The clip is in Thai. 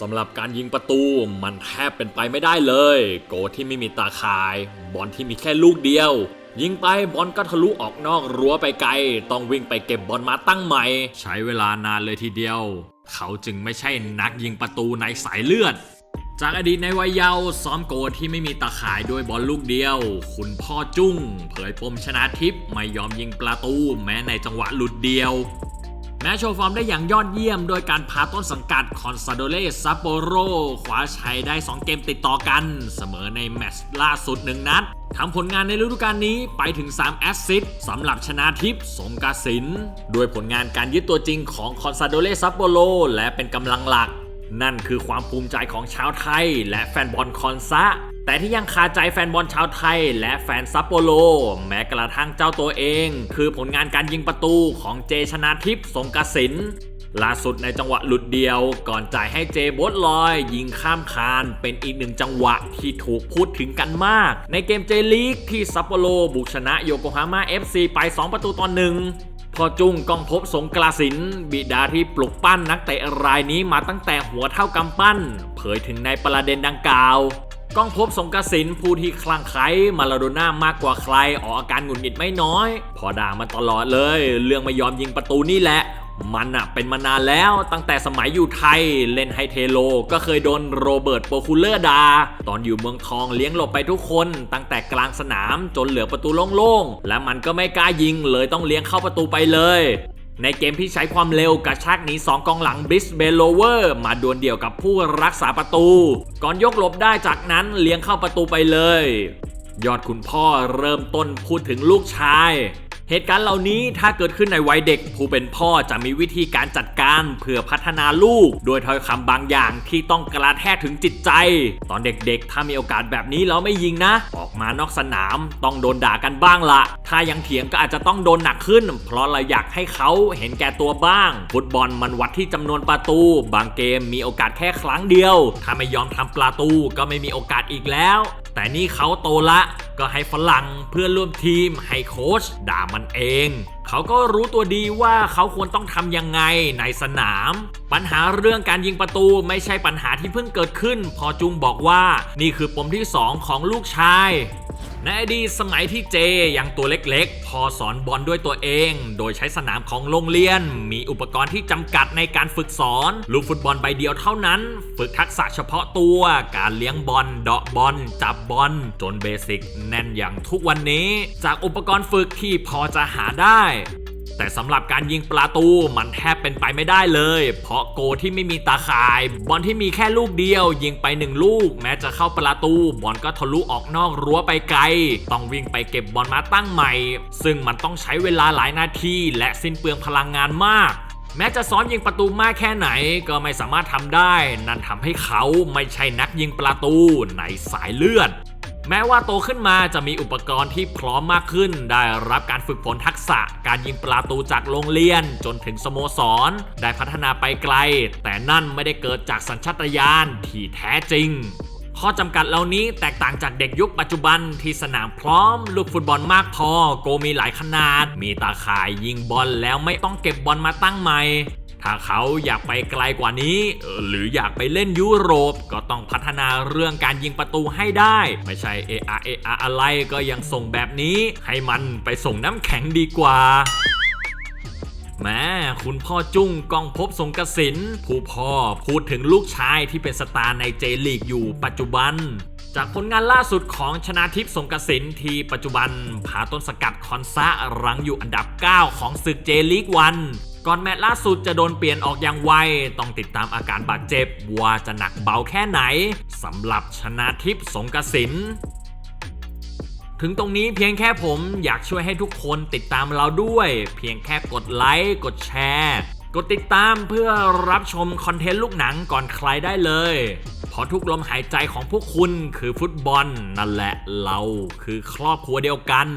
สำหรับการยิงประตูมันแทบเป็นไปไม่ได้เลย โกที่ไม่มีตาข่าย บอลที่มีแค่ลูกเดียว ยิงไปบอลก็ทะลุออกนอกรั้วไปไกล ต้องวิ่งไปเก็บบอลมาตั้งใหม่ ใช้เวลานานเลยทีเดียว เขาจึงไม่ใช่นักยิงประตูในสายเลือด จากอดีตในวัยเยาว์ซ้อมโกที่ไม่มีตาข่ายด้วยบอลลูกเดียว คุณพ่อจุ้ง เผยปมชนะทิพย์ไม่ยอมยิงประตูแม้ในจังหวะหลุดเดียว แม้โชว์ฟอร์มได้อย่างยอดเยี่ยม โดยการพาต้นสังกัดคอนซาโดเลซัปโปโรคว้าชัยได้ 2 เกมติดต่อกัน เสมอในแมตช์ล่าสุดหนึ่งนัดทำผลงานในฤดูกาลนี้ไปถึง 3 แอสซิสต์สำหรับชนะทิพย์สงกาสินด้วยผลงานการยึดตัวจริงของคอนซาโดเลซัปโปโรและเป็นกำลังหลัก นั่นคือความภูมิใจของชาวไทย และแฟนบอลคอนซะ แต่ที่ยังคาใจแฟนบอลชาวไทย และแฟนซัปโปโรแม้กระทั่งเจ้าตัวเอง คือผลงานการยิงประตูของเจชนาทิพย์สงกสินล่าสุดในจังหวะหลุดเดียวก่อนจ่ายให้เจโบทลอย ยิงข้ามคานเป็นอีกหนึ่งจังหวะที่ถูกพูดถึงกันมาก ในเกมเจลีกที่ซัปโปโรบุกชนะโยโกฮาม่า FC ไป 2 ประตูต่อหนึ่งพอจุ้งกองพบสงกลาสิน บิดาที่ปลุกปั้นนักเตะรายนี้มาตั้งแต่หัวเท่ากำปั้น เผยถึงในประเด็นดังกล่าว ก้องพบสงกสินผู้ที่คลั่งไคล้มาลาโดน่ามากกว่าใครออกอาการหงุดหงิดไม่น้อย พอด่ามันตลอดเลย เรื่องไม่ยอมยิงประตูนี่แหละมันอะเป็นมานานแล้วตั้งแต่สมัยอยู่ไทยเล่นไฮเทโล ก็เคยโดนโรเบิร์ตโปคูเลอร์ดา ตอนอยู่เมืองทองเลี้ยงหลบไปทุกคน ตั้งแต่กลางสนามจนเหลือประตูโล่งๆ และมันก็ไม่กล้ายิงเลยต้องเลี้ยงเข้าประตูไปเลย ในเกมที่ใช้ความเร็วกระชากหนี2กองหลังบิสเบโลเวอร์มาดวลเดี่ยวกับผู้รักษาประตู ก่อนยกหลบได้จากนั้นเลี้ยงเข้าประตูไปเลย ยอดคุณพ่อเริ่มต้นพูดถึงลูกชาย เหตุการณ์เหล่านี้ถ้าเกิดขึ้นในวัยเด็ก ผู้เป็นพ่อจะมีวิธีการจัดการเพื่อพัฒนาลูก โดยถ้อยคำบางอย่างที่ต้องกระแทกถึงจิตใจ ตอนเด็กๆ ถ้ามีโอกาสแบบนี้แล้วไม่ยิงนะ ออกมานอกสนามต้องโดนด่ากันบ้างละถ้ายังเถียงก็อาจจะต้องโดนหนักขึ้น เพราะเราอยากให้เขาเห็นแก่ตัวบ้าง ฟุตบอลมันวัดที่จำนวนประตู บางเกมมีโอกาสแค่ครั้งเดียว ถ้าไม่ยอมทำประตูก็ไม่มีโอกาสอีกแล้ว แต่นี่เขาโตละก็ให้ฝรั่งเพื่อนร่วมทีมให้โค้ชด่ามันเอง เขาก็รู้ตัวดีว่าเขาควรต้องทำยังไงในสนาม ปัญหาเรื่องการยิงประตูไม่ใช่ปัญหาที่เพิ่งเกิดขึ้น พอจุงบอกว่านี่คือปมที่ 2 ของลูกชาย ในอดีตสมัยที่เจยังตัวเล็กๆ พอสอนบอลด้วยตัวเอง โดยใช้สนามของโรงเรียน มีอุปกรณ์ที่จำกัดในการฝึกสอน ลูกฟุตบอลใบเดียวเท่านั้น ฝึกทักษะเฉพาะตัว การเลี้ยงบอล เดาะบอล จับบอล จนเบสิกแน่นอย่างทุกวันนี้ จากอุปกรณ์ฝึกที่พอจะหาได้ แต่สำหรับการยิงประตูมันแทบเป็นไปไม่ได้เลย เพราะโกที่ไม่มีตาข่าย บอลที่มีแค่ลูกเดียว ยิงไปหนึ่งลูก แม้จะเข้าประตู บอลก็ทะลุออกนอกรั้วไปไกล ต้องวิ่งไปเก็บบอลมาตั้งใหม่ ซึ่งมันต้องใช้เวลาหลายนาที และสิ้นเปลืองพลังงานมากแม้จะซ้อมยิงประตูมากแค่ไหนก็ไม่สามารถทำได้ นั่นทำให้เขาไม่ใช่นักยิงประตูในสายเลือด แม้ว่าโตขึ้นมาจะมีอุปกรณ์ที่พร้อมมากขึ้น ได้รับการฝึกฝนทักษะ การยิงประตูจากโรงเรียน จนถึงสโมสร ได้พัฒนาไปไกล แต่นั่นไม่ได้เกิดจากสัญชาตญาณที่แท้จริงข้อจำกัดเหล่านี้แตกต่างจากเด็กยุคปัจจุบันที่สนามพร้อม ลูกฟุตบอลมากพอ โกมีหลายขนาด มีตาข่ายยิงบอลแล้วไม่ต้องเก็บบอลมาตั้งใหม่ ถ้าเขาอยากไปไกลกว่านี้ หรืออยากไปเล่นยุโรปก็ต้องพัฒนาเรื่องการยิงประตูให้ได้ ไม่ใช่เออาเออาอะไรก็ยังส่งแบบนี้ ให้มันไปส่งน้ำแข็งดีกว่าแม่คุณพ่อจุ้งกองพบสงกสินผู้พ่อพูดถึงลูกชายที่เป็นสตาร์ในเจลีกอยู่ปัจจุบันจากผลงานล่าสุดของชนาทิพย์สงกสินที่ปัจจุบันพาต้นสกัดคอนซะรังอยู่อันดับ 9 ของศึกเจลีกวัน ก่อนแมตช์ล่าสุดจะโดนเปลี่ยนออกอย่างไว ต้องติดตามอาการบาดเจ็บ ว่าจะหนักเบาแค่ไหนสำหรับชนาทิพย์สงกสินถึงตรงนี้เพียงแค่ผมอยากช่วยให้ทุกคนติดตามเราด้วย เพียงแค่กดไลค์กดแชร์ กดติดตามเพื่อรับชมคอนเทนต์ลูกหนังก่อนใครได้เลยเพราะทุกลมหายใจของพวกคุณคือฟุตบอลนั่นแหละเราคือครอบครัวเดียวกัน